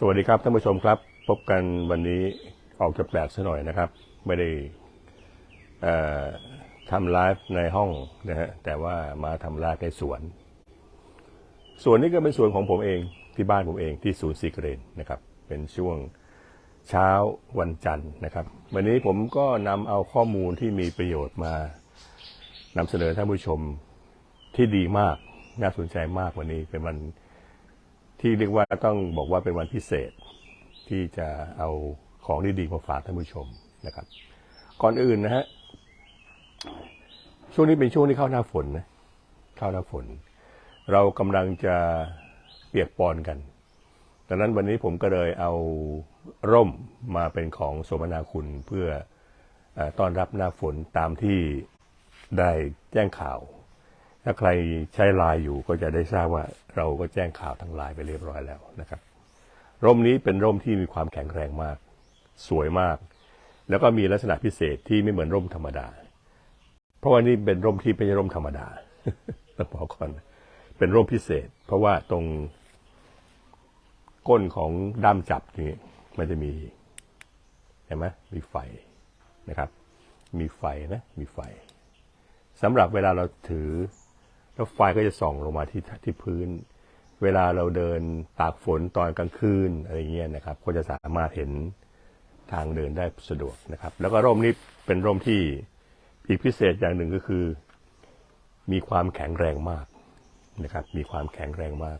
สวัสดีครับท่านผู้ชมครับ พบกันวันนี้ออกจะแปลกซะหน่อยนะครับ ไม่ได้ทำไลฟ์ในห้องนะฮะแต่ว่ามาทำไลฟ์ในสวน สวนนี้ก็เป็นสวนของผมเองที่บ้านผมเองที่ศูนย์ซีเกรนนะครับ เป็นช่วงเช้าวันจันทร์นะครับ วันนี้ผมก็นำเอาข้อมูลที่มีประโยชน์มานำเสนอท่านผู้ชมที่ดีมากน่าสนใจมากวันนี้เป็นวัน ที่เรียกว่าต้องบอกว่าเป็นวันพิเศษที่จะเอาของดีๆมาฝากท่านผู้ชมนะครับ ก่อนอื่นนะฮะช่วงนี้เป็นช่วงที่เข้าหน้าฝนนะเข้าหน้าฝน เรากำลังจะเปียกปอนกันดังนั้นวันนี้ผมก็เลยเอาร่มมาเป็นของสมนาคุณเพื่ออต้อนรับหน้าฝนตามที่ได้แจ้งข่าว ถ้าใครใช้ไลน์อยู่ก็จะได้ทราบว่าเราก็แจ้งข่าวทางไลน์ไปเรียบร้อยแล้วนะครับ ร่มนี้เป็นร่มที่มีความแข็งแรงมาก สวยมาก แล้วก็มีลักษณะพิเศษที่ไม่เหมือนร่มธรรมดา เพราะว่านี่เป็นร่มที่ไม่ใช่ร่มธรรมดาต้องบอกก่อนเป็นร่มพิเศษ เพราะว่าตรงก้นของด้ามจับนี่มันจะมีเห็นไหมมีไฟนะครับ มีไฟนะ มีไฟสำหรับเวลาเราถือ แล้วไฟก็จะส่องลงมาที่ที่พื้น เวลาเราเดินตากฝนตอนกลางคืนอะไรเงี้ยนะครับก็จะสามารถเห็นทางเดินได้สะดวกนะครับ แล้วก็ร่มนี้เป็นร่มที่อีกพิเศษอย่างหนึ่งก็คือ มีความแข็งแรงมากนะครับ มีความแข็งแรงมาก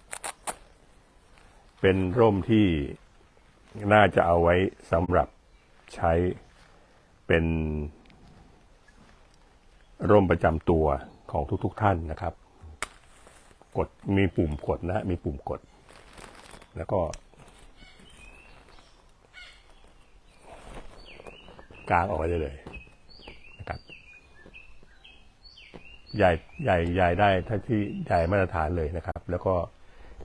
เป็นร่มที่น่าจะเอาไว้สำหรับใช้เป็นร่มประจำตัวของทุกๆทท่านนะครับ กดมีปุ่มกดนะฮะมีปุ่มกด แล้วก็กางออกไปได้เลยนะครับใหญ่ใหญ่ใหญ่ได้ถ้าที่ใหญ่มาตรฐานเลยนะครับ แล้วก็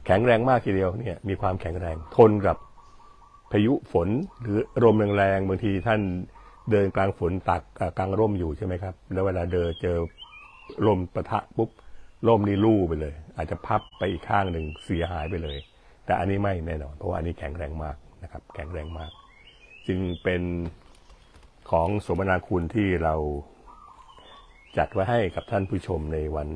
แข็งแรงมากทีเดียวเนี่ยมีความแข็งแรงทนกับพายุฝนหรือลมแรงๆบางทีท่านเดินกลางฝนตักกลางร่มอยู่ใช่ไหมครับ แล้วเวลาเดินเจอลมประทะปุ๊บ ร่มนี่ลู่ไปเลย อาจจะพับไปอีกข้างหนึ่งเสียหายไปเลย แต่อันนี้ไม่แน่นอน เพราะว่าอันนี้แข็งแรงมากนะครับ แข็งแรงมาก จึงเป็นของสมนาคุณที่เราจัดไว้ให้กับท่านผู้ชมในวัน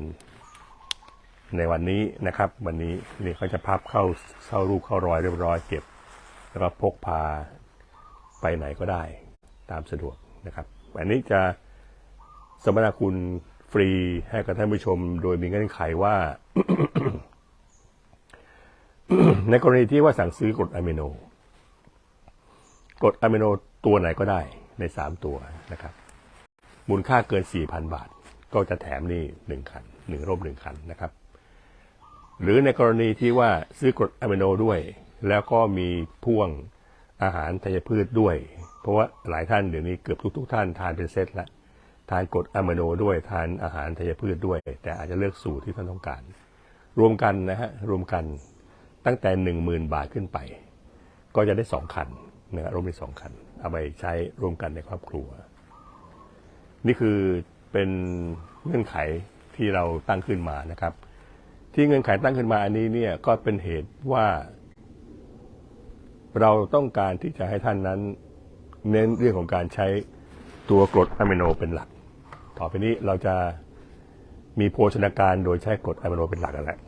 ในวันนี้นะครับ วันนี้นี่เขาจะพับเข้าเข้ารูปเข้ารอยเรียบร้อยเก็บ แล้วก็พกพาไปไหนก็ได้ตามสะดวกนะครับ อันนี้จะสมนาคุณ ฟรีให้กับท่านผู้ชม โดยมีเงื่อนไขว่า ในกรณีที่ว่าสั่งซื้อกรดอะมิโนกรดอะมิโนตัวไหนก็ได้ในสามตัวนะครับ มูลค่าเกิน4,000บาท ก็จะแถมนี่หนึ่งคันหนึ่งร่มหนึ่งคันนะครับ หรือในกรณีที่ว่าซื้อกรดอะมิโนด้วย แล้วก็มีพ่วงอาหารธัญพืชด้วย เพราะว่าหลายท่านเดี๋ยวนี้เกือบทุกๆ ท่านทานเป็นเซตละ ทานกรดอะมิโนด้วยทานอาหารธัญพืชด้วย แต่อาจจะเลือกสูตรที่ท่านต้องการ รวมกันนะฮะรวมกันตั้งแต่หนึ่งหมื่นบาทขึ้นไป ก็จะได้สองคันนะครับร่มได้สองคัน เอาไปใช้รวมกันในครอบครัว นี่คือเป็นเงื่อนไขที่เราตั้งขึ้นมานะครับ ที่เงื่อนไขตั้งขึ้นมาอันนี้เนี่ยก็เป็นเหตุว่า เราต้องการที่จะให้ท่านนั้น เน้นเรื่องของการใช้ตัวกรดอะมิโนเป็นหลัก ต่อไปนี้เราจะมีโภชนาการโดยใช้กรดอะมิโนเป็นหลักกันแหละ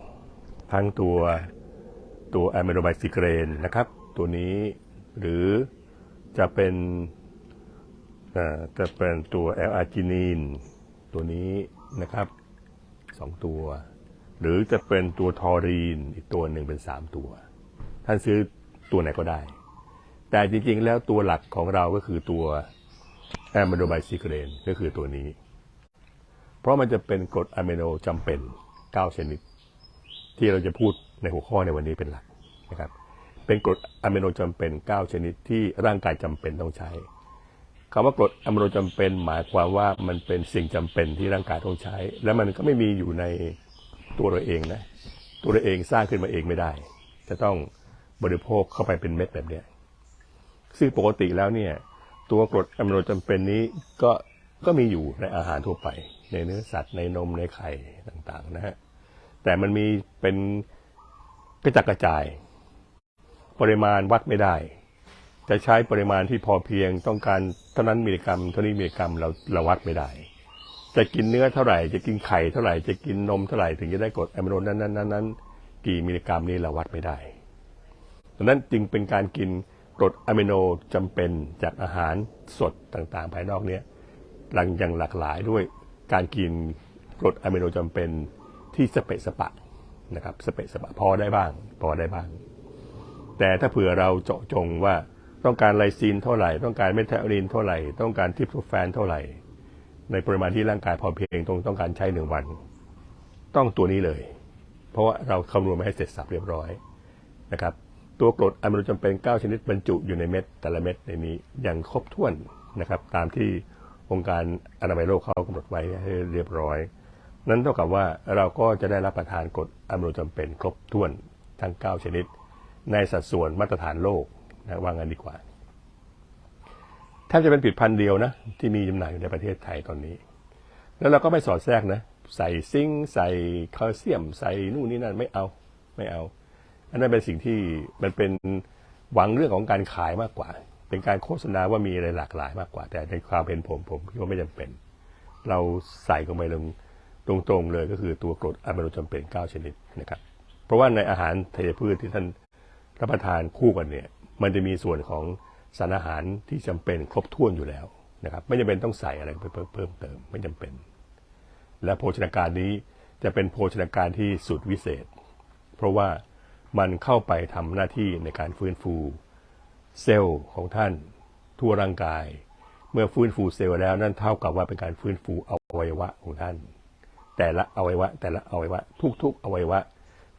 ทั้งตัวตัวอะมิโนไบซิเกรนนะครับ ตัวนี้หรือจะเป็นจะเป็นตัวแอลอาร์จินีนตัวนี้นะครับสองตัว หรือจะเป็นตัวทอรีนอีกตัวหนึ่งเป็นสามตัว ท่านซื้อตัวไหนก็ได้ แต่จริงๆแล้วตัวหลักของเราก็คือตัวแอมิโนไบซิเกรนก็คือตัวนี้ เพราะมันจะเป็นกรดอะมิโนจำเป็น 9 ชนิด ที่เราจะพูดในหัวข้อในวันนี้เป็นหลักนะครับ เป็นกรดอะมิโนจำเป็น 9 ชนิดที่ร่างกายจำเป็นต้องใช้คำว่ากรดอะมิโนจำเป็น หมายความว่ามันเป็นสิ่งจำเป็นที่ร่างกายต้องใช้ และมันก็ไม่มีอยู่ในตัวเราเองนะตัวเราเองสร้างขึ้นมาเองไม่ได้ จะต้องบริโภคเข้าไปเป็นเม็ดแบบเนี้ยซึ่งปกติแล้วเนี่ยตัวกรดอะมิโนจำเป็นนี้ก็ ก็มีอยู่ในอาหารทั่วไป ในเนื้อสัตว์ในนมในไข่ต่างๆนะฮะแต่มันมีเป็นกระจัดกระจาย ปริมาณวัดไม่ได้ จะใช้ปริมาณที่พอเพียงต้องการเท่านั้นมิลลิกรัมเท่านี้มิลลิกรัมเราเราวัดไม่ได้ จะกินเนื้อเท่าไหร่ จะกินไข่เท่าไหร่จะกินนมเท่าไหร่ถึงจะได้กรดอะมิโนนั้นนั้นนั้นกี่มิลลิกรัมนี้เราวัดไม่ได้ดังนั้นจึงเป็นการกินกรดอะมิโนจำเป็นจากอาหารสดต่างๆ ภายนอกเนี้ย หลังอย่างหลากหลายด้วยการกินกรดอะมิโนจำเป็นที่สเปะสปะนะครับสเปะสปะพอได้บ้าง พอได้บ้าง แต่ถ้าเผื่อเราเจาะจงว่าต้องการไลซีนเท่าไหร่ ต้องการเมทาโอนินเท่าไหร่ ต้องการทริปโตแฟนเท่าไหร่ ในปริมาณที่ร่างกายพอเพียงต้องต้องการใช้หนึ่งวัน ต้องตัวนี้เลย เพราะว่าเราคำนวณมาให้เสร็จสับเรียบร้อยนะครับตัวกรดอะมิโนจำเป็น 9 ชนิดบรรจุอยู่ในเม็ดแต่ละเม็ดในนี้อย่างครบถ้วนนะครับตามที่ องค์การอนามัยโลกเขากำหนดไว้ให้เรียบร้อย นั้นเท่ากับว่าเราก็จะได้รับประทานกรดอะมิโนจำเป็นครบถ้วนทั้ง 9 ชนิด ในสัดส่วนมาตรฐานโลกนะว่างันดีกว่าแทบจะเป็นผลิดพันเดียวนะ ที่มีจำหน่ายอยู่ในประเทศไทยตอนนี้ แล้วเราก็ไม่สอดแทรกนะ ใส่ซิงใส่แคลเซียม ใส่นู่นนี่นั่นไม่เอาไม่เอา อันนั้นเป็นสิ่งที่มันเป็นหวังเรื่องของการขายมากกว่า เป็นการโฆษณาว่ามีอะไรหลากหลายมากกว่า แต่ในความเป็นผมผมคิดว่าไม่จำเป็น เราใส่ลงไปลงตรงๆเลยก็คือตัวกรดอะมิโนจำเป็น 9 ชนิดนะครับ เพราะว่าในอาหารธัญพืชที่ท่านรับประทานคู่กันเนี่ย มันจะมีส่วนของสารอาหารที่จำเป็นครบถ้วนอยู่แล้วนะครับ ไม่จำเป็นต้องใส่อะไรเพิ่มเพิ่มเติมไม่จำเป็น และโภชนาการนี้จะเป็นโภชนาการที่สุดวิเศษ เพราะว่ามันเข้าไปทำหน้าที่ในการฟื้นฟู เซลล์ของท่านทั่วร่างกาย เมื่อฟื้นฟูเซลล์แล้วนั่นเท่ากับว่าเป็นการฟื้นฟูอวัยวะของท่าน แต่ละอวัยวะแต่ละอวัยวะ ทุกๆ อวัยวะ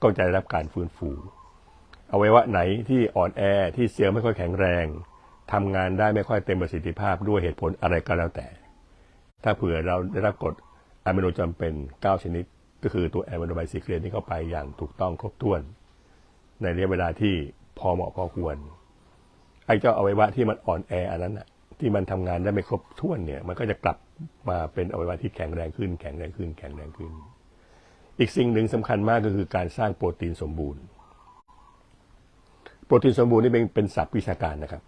ก็จะได้รับการฟื้นฟูอวัยวะไหนที่อ่อนแอที่เซลล์ไม่ค่อยแข็งแรงทำงานได้ไม่ค่อยเต็มประสิทธิภาพด้วยเหตุผลอะไรก็แล้วแต่ ถ้าเผื่อเราได้รับกรดอะมิโนจำเป็น 9 ชนิด ก็คือตัวแอมิโนไบซิเคลนที่เข้าไปอย่างถูกต้องครบถ้วน ในระยะเวลาที่พอเหมาะพอควร ไอ้เจ้าอวัยวะที่มันอ่อนแออันนั้นน่ะที่มันทำงานได้ไม่ครบถ้วนเนี่ย มันก็จะกลับมาเป็นอวัยวะที่แข็งแรงขึ้น แข็งแรงขึ้น แข็งแรงขึ้น อีกสิ่งหนึ่งสำคัญมากก็คือการสร้างโปรตีนสมบูรณ์ โปรตีนสมบูรณ์นี่เป็นเป็นศัพท์วิชาการนะครับ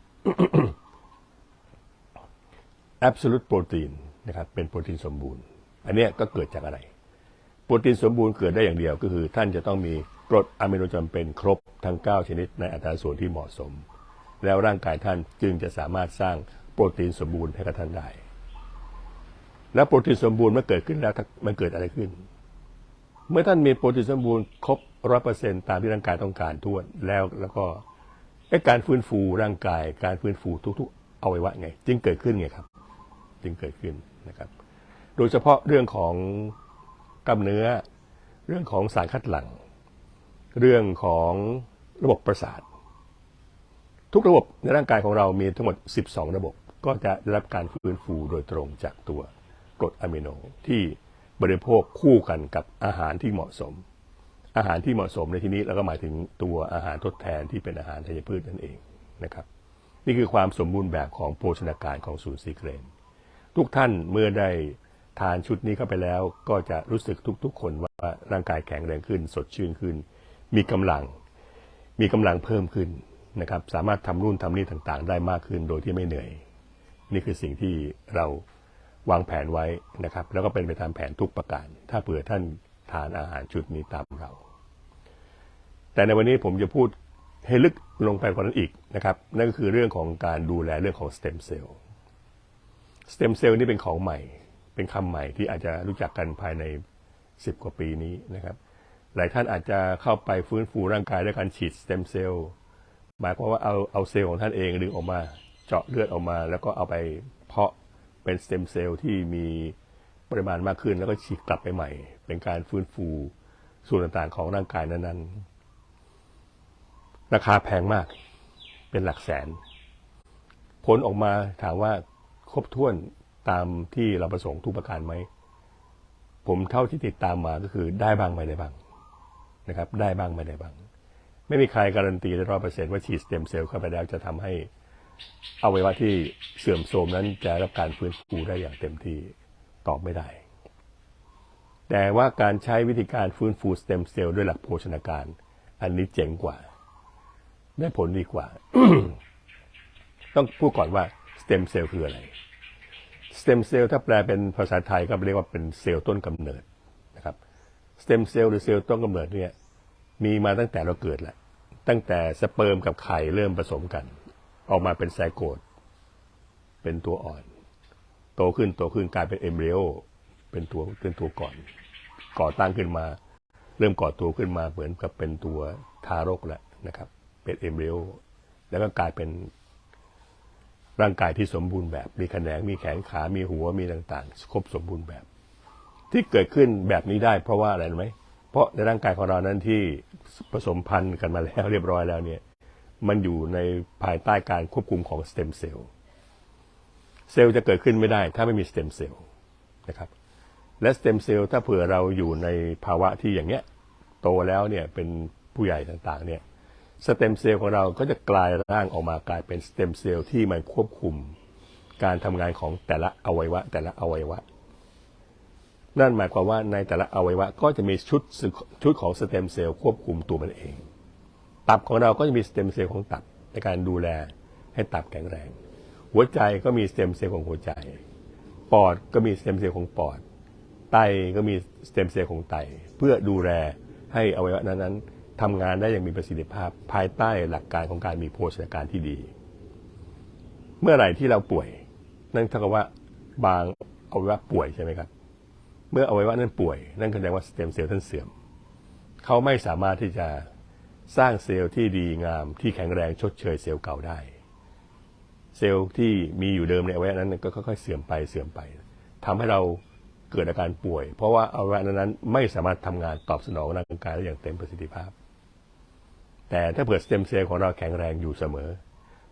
absolute protein นะครับ เป็นโปรตีนสมบูรณ์ อันเนี้ยก็เกิดจากอะไร โปรตีนสมบูรณ์เกิดได้อย่างเดียวก็คือ ท่านจะต้องมีกรดอะมิโนจำเป็นครบทั้ง 9 ชนิดในอัตราส่วนที่เหมาะสม แล้วร่างกายท่านจึงจะสามารถสร้างโปรตีนสมบูรณ์ให้กับท่านได้ แล้วโปรตีนสมบูรณ์เมื่อเกิดขึ้นแล้วมันเกิดอะไรขึ้น เมื่อท่านมีโปรตีนสมบูรณ์ครบร้อยเปอร์เซ็นตามที่ร่างกายต้องการทั่วแล้วแล้วก็การฟื้นฟูร่างกาย การฟื้นฟูทุกๆอวัยวะไง จึงเกิดขึ้นไงครับ จึงเกิดขึ้นนะครับ โดยเฉพาะเรื่องของกล้ามเนื้อ เรื่องของสารคัดหลั่งเรื่องของระบบประสาท ทุกระบบในร่างกายของเรามีทั้งหมด 12 ระบบ ก็จะได้รับการฟื้นฟูโดยตรงจากตัวกรดอะมิโนที่บริโภคคู่กันกับอาหารที่เหมาะสม อาหารที่เหมาะสมในที่นี้เราก็หมายถึงตัวอาหารทดแทนที่เป็นอาหารธัญพืชนั่นเองนะครับ นี่คือความสมบูรณ์แบบของโภชนาการของศูนย์ซีเกรนทุกท่านเมื่อได้ทานชุดนี้เข้าไปแล้ว ก็จะรู้สึกทุกๆ คนว่าร่างกายแข็งแรงขึ้น สดชื่นขึ้น มีกำลัง มีกำลังเพิ่มขึ้น นะครับสามารถทำนู่นทำนี่ต่างๆ ได้มากขึ้นโดยที่ไม่เหนื่อย นี่คือสิ่งที่เราวางแผนไว้นะครับ แล้วก็เป็นไปตามแผนทุกประการ ถ้าเผื่อท่านทานอาหารชุดนี้ตามเรา แต่ในวันนี้ผมจะพูดให้ลึกลงไปกว่านั้นอีกนะครับ นั่นก็คือเรื่องของการดูแลเรื่องของสเต็มเซลล์สเต็มเซลล์นี่เป็นของใหม่ เป็นคำใหม่ที่อาจจะรู้จักกันภายใน 10 กว่าปีนี้นะครับ หลายท่านอาจจะเข้าไปฟื้นฟูร่างกายด้วยการฉีดสเต็มเซลล์ หมายความว่าเอาเอาเซลล์ของท่านเองดึงออกมาเจาะเลือดออกมา แล้วก็เอาไปเพาะเป็นสเต็มเซลล์ที่มีปริมาณมากขึ้น แล้วก็ฉีดกลับไปใหม่ เป็นการฟื้นฟูส่วนต่างๆของร่างกายนั้นๆ ราคาแพงมากเป็นหลักแสน ผลออกมาถามว่าครบถ้วนตามที่เราประสงค์ทุกประการไหม ผมเท่าที่ติดตามมาก็คือได้บ้างไม่ได้บ้างนะครับ ได้บ้างไม่ได้บ้าง ไม่มีใครการันตีได้ร้อยเปอร์เซ็นต์ว่าฉีดสเต็มเซลล์เข้าไปแล้วจะทำให้อวัยวะที่เสื่อมโทรมนั้นจะรับการฟื้นฟูได้อย่างเต็มที่ตอบไม่ได้ แต่ว่าการใช้วิธีการฟื้นฟูสเต็มเซลล์ด้วยหลักโภชนาการ อันนี้เจ๋งกว่า ได้ผลดีกว่า ต้องพูดก่อนว่าสเต็มเซลล์คืออะไรสเต็มเซลล์ถ้าแปลเป็นภาษาไทยก็เรียกว่าเป็นเซลล์ต้นกำเนิดนะครับสเต็มเซลล์หรือเซลล์ต้นกำเนิดเนี่ยมีมาตั้งแต่เราเกิดแหละ ตั้งแต่สเปิร์มกับไข่เริ่มผสมกัน ออกมาเป็นไซโกตเป็นตัวอ่อน โตขึ้นโตขึ้นกลายเป็นเอมบริโอเป็นตัวเป็นตัวก่อน ก่อตั้งขึ้นมา เริ่มก่อตัวขึ้นมาเหมือนกับเป็นตัวทารกแหล้วนะครับ เป็นเอมบริโอแล้วก็กลายเป็นร่างกายที่สมบูรณ์แบบ มีแขนงมีแขนขา มีหัวมีต่างๆ ครบสมบูรณ์แบบ ที่เกิดขึ้นแบบนี้ได้เพราะว่าอะไรไหม เพราะในร่างกายของเรานั้นที่ผสมพันธุ์กันมาแล้วเรียบร้อยแล้วเนี่ยมันอยู่ในภายใต้การควบคุมของสเต็มเซลล์เซลล์จะเกิดขึ้นไม่ได้ถ้าไม่มีสเต็มเซลล์นะครับและสเต็มเซลล์ถ้าเผื่อเราอยู่ในภาวะที่อย่างเนี้ยโตแล้วเนี่ยเป็นผู้ใหญ่ต่างๆเนี่ยสเต็มเซลล์ของเราก็จะกลายร่างออกมากลายเป็นสเต็มเซลล์ที่มันควบคุมการทำงานของแต่ละอวัยวะ แต่ละอวัยวะ นั่นหมายความว่าในแต่ละอวัยวะก็จะมีชุดชุดของสเต็มเซลล์ควบคุมตัวมันเอง ตับของเราก็จะมีสเต็มเซลล์ของตับในการดูแลให้ตับแข็งแรง หัวใจก็มีสเต็มเซลล์ของหัวใจ ปอดก็มีสเต็มเซลล์ของปอด ไตก็มีสเต็มเซลล์ของไต เพื่อดูแลให้อวัยวะนั้นๆทำงานได้อย่างมีประสิทธิภาพ ภายใต้หลักการของการมีโภชนาการที่ดี เมื่อไหร่ที่เราป่วย นั่นเท่ากับว่าบางอวัยวะป่วยใช่ไหมครับ เมื่ออวัยวะนั้นป่วย นั่นแสดงว่าสเต็มเซลล์ท่านเสื่อม เขาไม่สามารถที่จะสร้างเซลล์ที่ดีงามที่แข็งแรงชดเชยเซลล์เก่าได้ เซลล์ที่มีอยู่เดิมในอวัยวะนั้นก็ค่อยๆเสื่อมไปเสื่อมไปทำให้เราเกิดอาการป่วย เพราะว่าอวัยวะนั้นไม่สามารถทำงานตอบสนองร่างกายได้อย่างเต็มประสิทธิภาพ แต่ถ้าเผื่อสเต็มเซลล์ของเราแข็งแรงอยู่เสมอ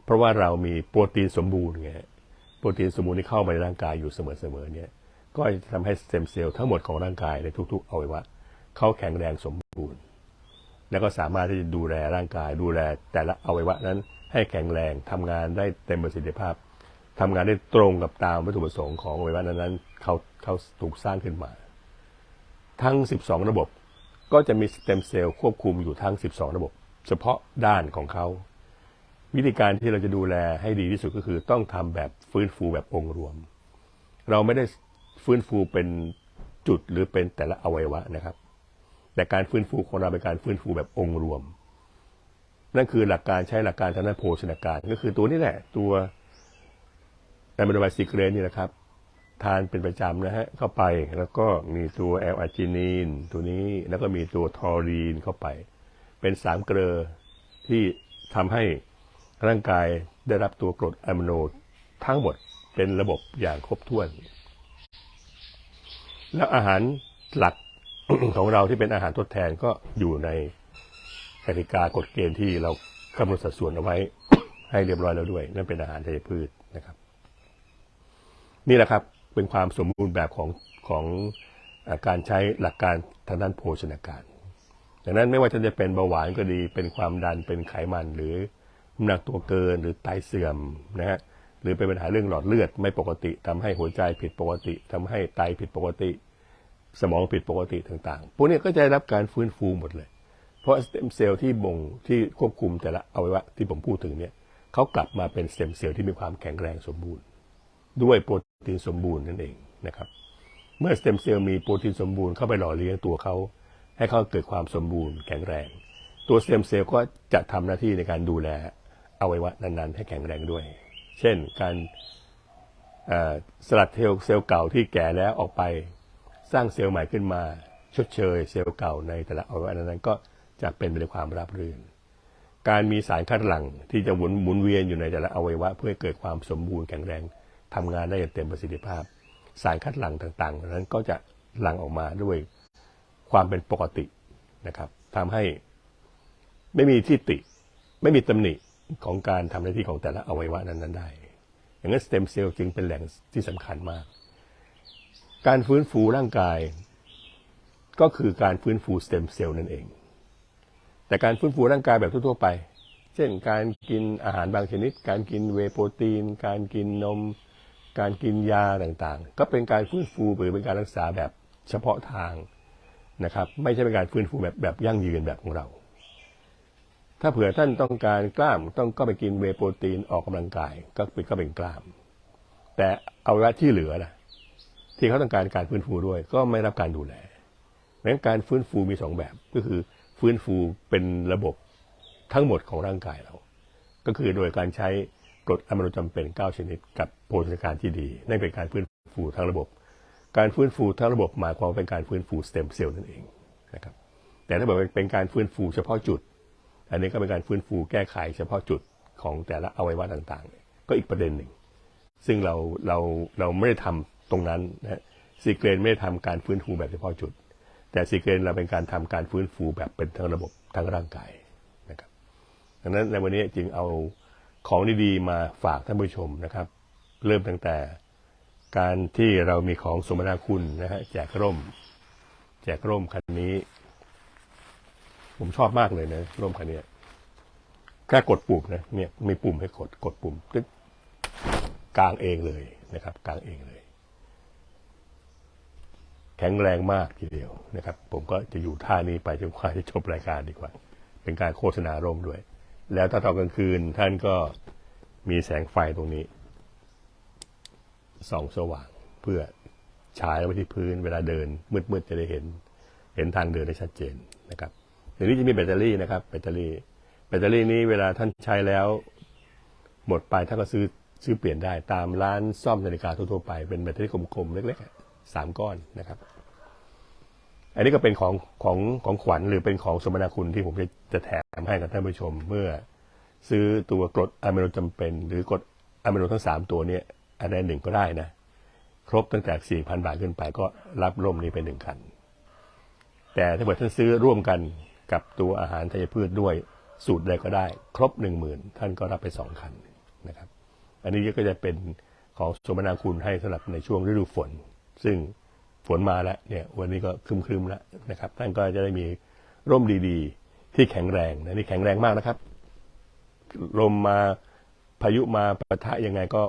เพราะว่าเรามีโปรตีนสมบูรณ์ไงโปรตีนสมบูรณ์ที่เข้ามาในร่างกายอยู่เสมอๆเนี่ย ก็จะทำให้สเต็มเซลล์ทั้งหมดของร่างกายในทุกๆอวัยวะเขาแข็งแรงสมบูรณ์ แล้วก็สามารถที่จะดูแลร่างกาย ดูแลแต่ละอวัยวะนั้นให้แข็งแรงทำงานได้เต็มประสิทธิภาพทำงานได้ตรงกับตามวัตถุประสงค์ของอวัยวะนั้นๆเขาเขาถูกสร้างขึ้นมา ทั้ง 12 ระบบก็จะมีสเต็มเซลล์ควบคุมอยู่ทั้ง 12 ระบบ เฉพาะด้านของเขา วิธีการที่เราจะดูแลให้ดีที่สุดก็คือต้องทำแบบฟื้นฟูแบบองค์รวม เราไม่ได้ ฟื้นฟูเป็นจุดหรือเป็นแต่ละอวัยวะนะครับ แต่การฟื้นฟูของเราเป็นการฟื้นฟูแบบองค์รวม นั่นคือหลักการใช้หลักการทางด้านโภชนาการ ก็คือตัวนี้แหละ ตัวไดมอนไบซิเกรนนี่นะครับ ทานเป็นประจำนะฮะเข้าไปแล้วก็มีตัวแอลอาจินีนตัวนี้แล้วก็มีตัวทอรีนเข้าไป เป็นสามเกลือที่ทำให้ร่างกายได้รับตัวกรดอะมิโนทั้งหมดเป็นระบบอย่างครบถ้วน แล้วอาหารหลักของเราที่เป็นอาหารทดแทนก็อยู่ในกติกากฎเกณฑ์ที่เรากำหนดสัดส่วนเอาไว้ให้เรียบร้อยแล้วด้วย นั่นเป็นอาหารธัญพืชนะครับ นี่แหละครับเป็นความสมบูรณ์แบบของของอาการใช้หลักการทางด้านโภชนาการดังนั้นไม่ว่าจะเป็นเบาหวานก็ดีเป็นความดันเป็นไขมันหรือน้ำหนักตัวเกินหรือไตเสื่อมนะฮะ หรือเป็นปัญหาเรื่องหลอดเลือดไม่ปกติทำให้หัวใจผิดปกติทำให้ไตผิดปกติ สมองผิดปกติต่างๆ พวกนี้ก็จะได้รับการฟื้นฟูหมดเลย เพราะสเต็มเซลล์ที่บ่งที่ควบคุมแต่ละอวัยวะที่ผมพูดถึงเนี่ยเขากลับมาเป็นสเต็มเซลล์ที่มีความแข็งแรงสมบูรณ์ ด้วยโปรตีนสมบูรณ์นั่นเองนะครับ เมื่อสเต็มเซลล์มีโปรตีนสมบูรณ์เข้าไปหล่อเลี้ยงตัวเขาให้เขาเกิดความสมบูรณ์แข็งแรง ตัวสเต็มเซลล์ก็จะทำหน้าที่ในการดูแลอวัยวะนั้นๆ ให้แข็งแรงด้วย เช่นการสลัดเซลล์เก่าที่แก่แล้วออกไปสร้างเซลล์ใหม่ขึ้นมาชดเชยเซลล์เก่าในแต่ละอวัยวะนั้นก็จะเป็นไปด้วยความราบรื่น การมีสารคัดหลั่งที่จะหมุนหมุนเวียนอยู่ในแต่ละอวัยวะ เพื่อเกิดความสมบูรณ์แข็งแรงทำงานได้อย่างเต็มประสิทธิภาพ สารคัดหลั่งต่างๆ นั้นก็จะหลั่งออกมาด้วยความเป็นปกตินะครับทำให้ไม่มีที่ติ ไม่มีตำหนิ ของการทำหน้าที่ของแต่ละอวัยวะนั้นๆได้ อย่างนั้นสเต็มเซลล์จึงเป็นแหล่งที่สำคัญมาก การฟื้นฟูร่างกาย ก็คือการฟื้นฟูสเต็มเซลล์นั่นเอง แต่การฟื้นฟูร่างกายแบบทั่วๆไป เช่น การกินอาหารบางชนิด การกินเวโปรตีน การกินนม การกินยาต่างๆ ก็เป็นการฟื้นฟูหรือเป็นการรักษาแบบเฉพาะทางนะครับ ไม่ใช่เป็นการฟื้นฟูแบบแบบยั่งยืนแบบของเรา ถ้าเผื่อท่านต้องการกล้ามต้องก็ไปกินเวโปรตีนออกกำลังกาย ก็เป็นก็เป็นกล้าม แต่เอาละที่เหลือนะที่เขาต้องการการฟื้นฟูด้วย ก็ไม่รับการดูแลเพราะฉะนั้นการฟื้นฟูมีสองแบบก็คือฟื้นฟูเป็นระบบทั้งหมดของร่างกายเรา ก็คือโดยการใช้กรดอะมิโนจำเป็น 9 ชนิด กับโภชนาการที่ดีนั่นเป็นการฟื้นฟูทั้งระบบ การฟื้นฟูทั้งระบบหมายความเป็นการฟื้นฟูสเต็มเซลล์นั่นเองนะครับแต่ถ้าบอกเป็นการฟื้นฟูเฉพาะจุด อันนี้ก็เป็นการฟื้นฟูแก้ไขเฉพาะจุดของแต่ละอวัยวะต่างๆ ก็อีกประเด็นหนึ่ง ซึ่งเราเราเราไม่ได้ทำตรงนั้นนะซีเกรนไม่ได้ทำการฟื้นฟูแบบเฉพาะจุด แต่ซีเกรนเราเป็นการทำการฟื้นฟูแบบเป็นทั้งระบบทั้งร่างกายนะครับดังนั้นในวันนี้จึงเอาของดีๆมาฝากท่านผู้ชมนะครับ เริ่มตั้งแต่การที่เรามีของสมนาคุณนะฮะแจกร่ม แจกร่มคันนี้ ผมชอบมากเลยนะร่มคันนี้แค่กดปุ่มนะเนี่ยมีปุ่มให้กดกดปุ่มตึ๊กกลางเองเลยนะครับ กลางเองเลย แข็งแรงมากทีเดียวนะครับ ผมก็จะอยู่ท่านี้ไปจนกว่าจะจบรายการดีกว่า เป็นการโฆษณาร่มด้วย แล้วถ้าตอนกลางคืนท่านก็มีแสงไฟตรงนี้ส่องสว่างเพื่อฉายไปที่พื้นเวลาเดินมืดๆจะได้เห็น เห็นทางเดินได้ชัดเจนนะครับ ดี๋ยวนี้จะมีแบตเตอรี่นะครับแบตเตอรี่แบตเตอรี่นี้เวลาท่านใช้แล้ว หมดไปท่านก็ซื้อซื้อเปลี่ยนได้ตามร้านซ่อมนาฬิกาทั่วๆไปเป็นแบตเตอรี่กลมๆเล็กๆสามก้อนนะครับ อันนี้ก็เป็นของของของขวัญหรือเป็นของสมนาคุณที่ผมจะจะแถมให้กับท่านผู้ชม เมื่อซื้อตัวกรดอะมิโนจำเป็น หรือกรดอะมิโนทั้งสามตัวเนี่ยอันใดหนึ่งก็ได้นะ ครบตั้งแต่สี่พันบาทขึ้นไปก็รับร่มนี้ไปหนึ่งคัน แต่ถ้าเกิดท่านซื้อร่วมกัน กับตัวอาหารธัญพืชด้วยสูตรใดก็ได้ ครบหนึ่งหมื่นท่านก็รับไปสองคันนะครับ อันนี้ก็จะเป็นของสมนาคุณให้สำหรับในช่วงฤดูฝน ซึ่งฝนมาแล้วเนี่ยวันนี้ก็ครึมๆแล้วนะครับท่านก็จะได้มีร่มดีๆ ที่แข็งแรงนะนี่แข็งแรงมากนะครับ ลมมาพายุมาปะทะยังไงก็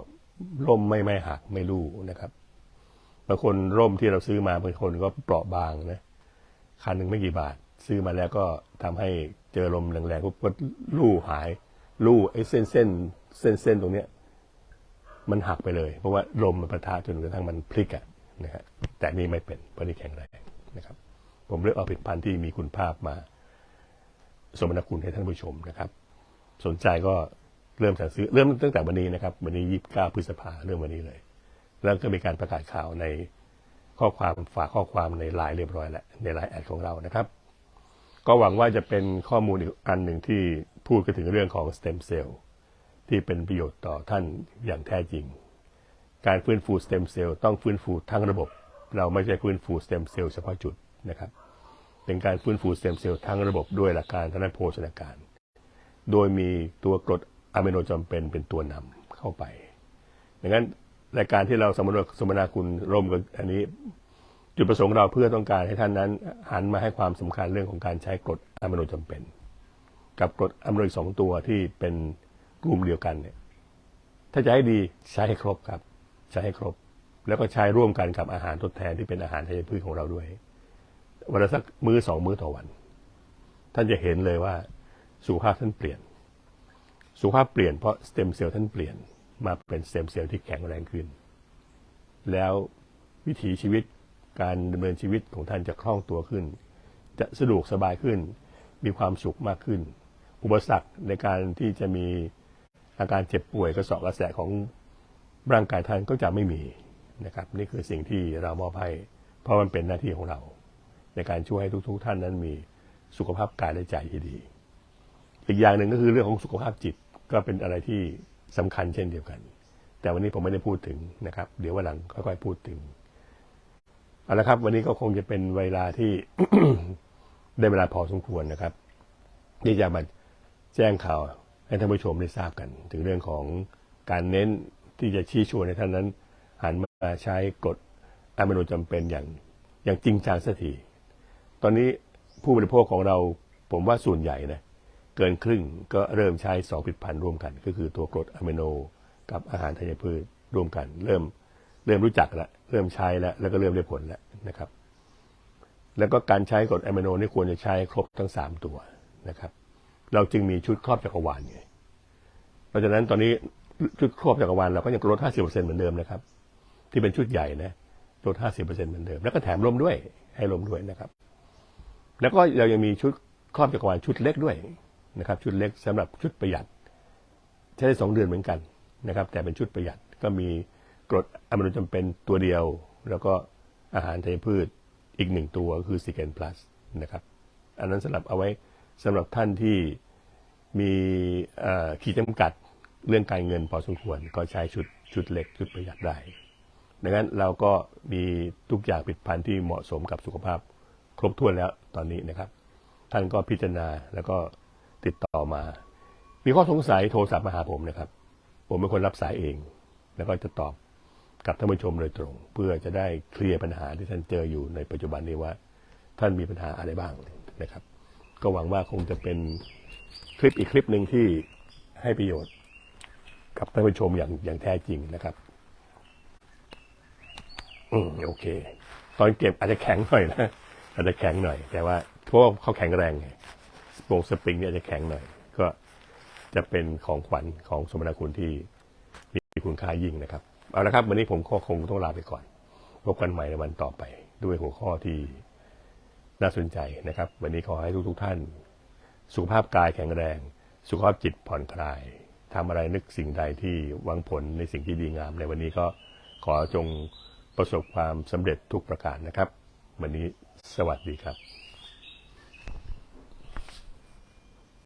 ร่มไม่ไม่หักไม่ลู่นะครับบางคนร่มที่เราซื้อมาบางคนก็เปราะบางนะคันหนึ่งไม่กี่บาท ซื้อมาแล้วก็ทำให้เจอลมแรงๆปุ๊บก็ลู่หายลู่ไอ้เส้นเส้นเส้นเส้นตรงเนี้ย มันหักไปเลย เพราะว่าลมมันปะทะจนกระทั่งมันพลิกอะนะฮะแต่นี่ไม่เป็นเพราะนี่แข็งแรงนะครับ ผมเลือกเอาผลิตภัณฑ์ที่มีคุณภาพมา สมนคุณให้ท่านผู้ชมนะครับ สนใจก็เริ่มสั่งซื้อเริ่มตั้งแต่วันนี้นะครับ วันนี้ยี่สิบเก้าพฤษภาเริ่มวันนี้เลย แล้วก็มีการประกาศข่าวในข้อความฝากข้อความในไลน์เรียบร้อยแล้วในไลน์แอดของเรานะครับ ก็หวังว่าจะเป็นข้อมูลอีกอันหนึ่งที่พูดกันถึงเรื่องของสเต็มเซลล์ที่เป็นประโยชน์ต่อท่านอย่างแท้จริง การฟื้นฟูสเต็มเซลล์ต้องฟื้นฟูทั้งระบบ เราไม่ใช่ฟื้นฟูสเต็มเซลล์เฉพาะจุดนะครับ เป็นการฟื้นฟูสเต็มเซลล์ทั้งระบบด้วยหลักการทางด้านโภชนาการ โดยมีตัวกรดอะมิโนจำเป็นเป็นตัวนำเข้าไปดังนั้นรายการที่เราสมรสมนาคุณร่วมกันอันนี้ จุดประสงค์เราเพื่อต้องการให้ท่านนั้นหันมาให้ความสำคัญเรื่องของการใช้กรดอะมิโนจำเป็น กับกรดอะมิโนอีกสองตัวที่เป็นกลุ่มเดียวกันเนี่ยถ้าจะให้ดีใช้ให้ครบครับ ใช้ให้ครบ แล้วก็ใช้ร่วมกันกับอาหารทดแทนที่เป็นอาหารธัญพืชของเราด้วยวันละสักมื้อสองมื้อต่อวัน ท่านจะเห็นเลยว่าสุขภาพท่านเปลี่ยน สุขภาพเปลี่ยนเพราะสเต็มเซลล์ท่านเปลี่ยนมาเป็นสเต็มเซลล์ที่แข็งแรงขึ้น แล้ววิถีชีวิต การดำเนินชีวิตของท่านจะคล่องตัวขึ้น จะสะดวกสบายขึ้น มีความสุขมากขึ้น อุปสรรคในการที่จะมีอาการเจ็บป่วยกระสอบกระแสของร่างกายท่านก็จะไม่มีนะครับ นี่คือสิ่งที่เรามอบให้เพราะมันเป็นหน้าที่ของเรา ในการช่วยให้ทุก ๆ ท่านนั้นมีสุขภาพกายและใจที่ดี อีกอย่างหนึ่งก็คือเรื่องของสุขภาพจิตก็เป็นอะไรที่สำคัญเช่นเดียวกัน แต่วันนี้ผมไม่ได้พูดถึงนะครับ เดี๋ยววันหลังค่อยๆพูดถึง เอาละครับ วันนี้ก็คงจะเป็นเวลาที่ได้เวลาพอสมควรนะครับที่จะมาแจ้งข่าวให้ท่านผู้ชมได้ทราบกัน ถึงเรื่องของการเน้นที่จะชี้ชวนให้ท่านนั้น หันมาใช้กรดอะมิโนจำเป็นอย่างอย่างจริงจังสักทีตอนนี้ผู้บริโภคของเราผมว่าส่วนใหญ่นะเกินครึ่งก็เริ่มใช้สองผลิตภัณฑ์ร่วมกัน ก็คือตัวกรดอะมิโนกับอาหารธัญพืชร่วมกัน เริ่ม เริ่มรู้จักแล้วเริ่มใช้แล้วแล้วก็เริ่มได้ผลแล้วนะครับ แล้วก็การใช้กรดอะมิโนนี่ควรจะใช้ครบทั้งสามตัวนะครับ เราจึงมีชุดครอบจักรวาลไงเพราะฉะนั้นตอนนี้ชุดครอบจักรวาลเราก็ยังลด50%เปอร์เซ็นเหมือนเดิมนะครับ ที่เป็นชุดใหญ่นะลด50%เปอร์เซ็นเหมือนเดิม แล้วก็แถมลมด้วย ให้ลมด้วยนะครับ แล้วก็เรายังมีชุดครอบจักรวาลชุดเล็กด้วยนะครับ ชุดเล็กสำหรับชุดประหยัด ใช้ได้สองเดือนเหมือนกันนะครับ แต่เป็นชุดประหยัดก็มี กรดอะมิโนจำเป็นตัวเดียว แล้วก็อาหารธัญพืชอีกหนึ่งตัวก็คือซิเกนพลัสนะครับ อันนั้นสำหรับเอาไว้สำหรับท่านที่มีขีดจำกัดเรื่องการเงินพอสมควรก็ใช้ชุดชุดเล็กชุดประหยัดได้ดังนั้นเราก็มีทุกอย่างผลิดพันธ์ที่เหมาะสมกับสุขภาพครบถ้วนแล้วตอนนี้นะครับ ท่านก็พิจารณาแล้วก็ติดต่อมา มีข้อสงสัยโทรศัพท์มาหาผมนะครับ ผมเป็นคนรับสายเอง แล้วก็จะตอบ กับท่านผู้ชมโดยตรง เพื่อจะได้เคลียร์ปัญหาที่ท่านเจออยู่ในปัจจุบันนี้ว่า ท่านมีปัญหาอะไรบ้างนะครับ ก็หวังว่าคงจะเป็นคลิปอีกคลิปหนึ่งที่ให้ประโยชน์ กับท่านผู้ชมอย่างอย่างแท้จริงนะครับ อืมโอเค ตอนเก็บอาจจะแข็งหน่อยนะอาจจะแข็งหน่อย แต่ว่าเพราะเขาแข็งแรงไงสปงสปริงเนี่ยอาจจะแข็งหน่อย ก็จะเป็นของขวัญของสมนาคุณที่มีคุณค่ายิ่งนะครับ เอาละครับ วันนี้ผมก็คงต้องลาไปก่อน พบกันใหม่ในวันต่อไป ด้วยหัวข้อที่น่าสนใจนะครับ วันนี้ขอให้ทุกๆท่าน สุขภาพกายแข็งแรง สุขภาพจิตผ่อนคลายทำอะไรนึกสิ่งใดที่หวังผลในสิ่งที่ดีงาม ในวันนี้ก็ขอจงประสบความสำเร็จทุกประการนะครับ วันนี้สวัสดีครับ